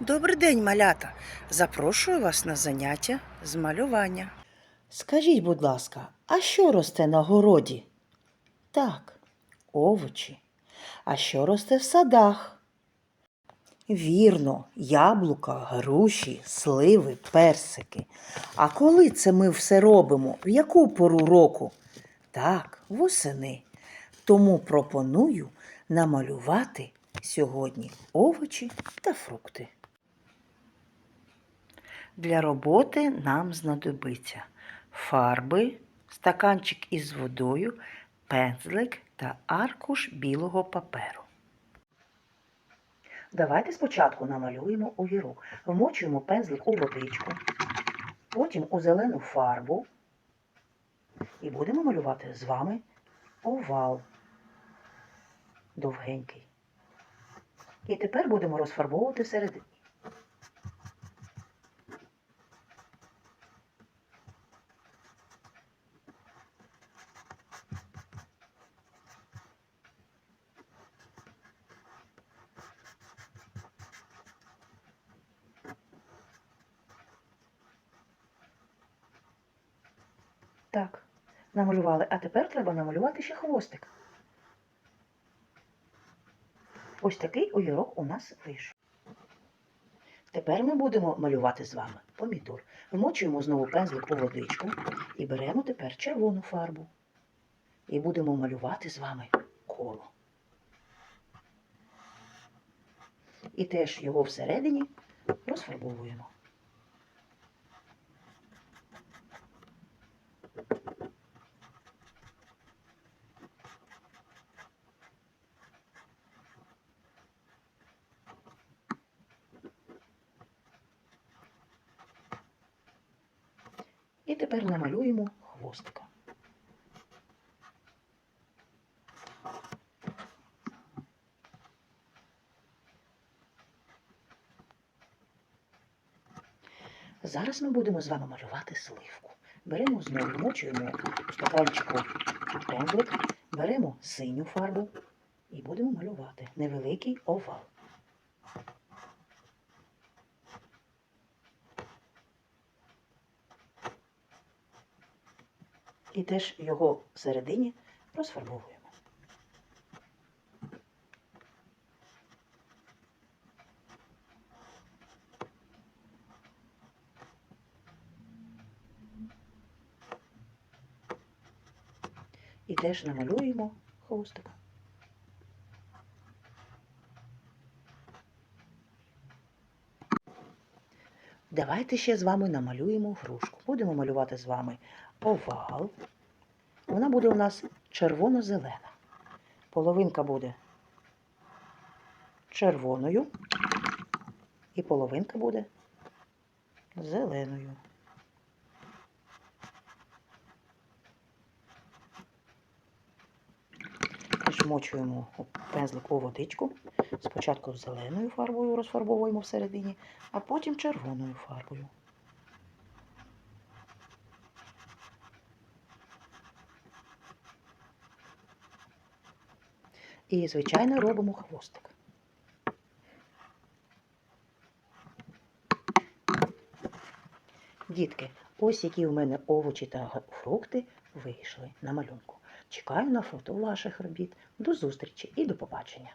Добрий день, малята. Запрошую вас на заняття з малювання. Скажіть, будь ласка, а що росте на городі? Так, овочі. А що росте в садах? Вірно, яблука, груші, сливи, персики. А коли це ми все робимо? В яку пору року? Так, восени. Тому пропоную намалювати сьогодні овочі та фрукти. Для роботи нам знадобиться фарби, стаканчик із водою, пензлик та аркуш білого паперу. Давайте спочатку намалюємо огірок. Вмочуємо пензлик у водичку, потім у зелену фарбу і будемо малювати з вами овал довгенький. І тепер будемо розфарбовувати всередині. Так, намалювали. А тепер треба намалювати ще хвостик. Ось такий огірок у нас вийшов. Тепер ми будемо малювати з вами помідор. Вмочуємо знову пензлик у водичку і беремо тепер червону фарбу. І будемо малювати з вами коло. І теж його всередині розфарбовуємо. Тепер намалюємо хвостика. Зараз ми будемо з вами малювати сливку. Беремо знову, вмочуємо у стаканчику пензлик, беремо синю фарбу і будемо малювати невеликий овал. І теж його всередині розфарбовуємо. І теж намалюємо хвостика. Давайте ще з вами намалюємо грушку. Будемо малювати з вами овал. Вона буде у нас червоно-зелена. Половинка буде червоною, і половинка буде зеленою. Змочуємо пензлик у водичку. Спочатку зеленою фарбою розфарбовуємо всередині, а потім червоною фарбою. І, звичайно, робимо хвостик. Дітки, ось які у мене овочі та фрукти вийшли на малюнку. Чекаю на фото ваших робіт. До зустрічі і до побачення!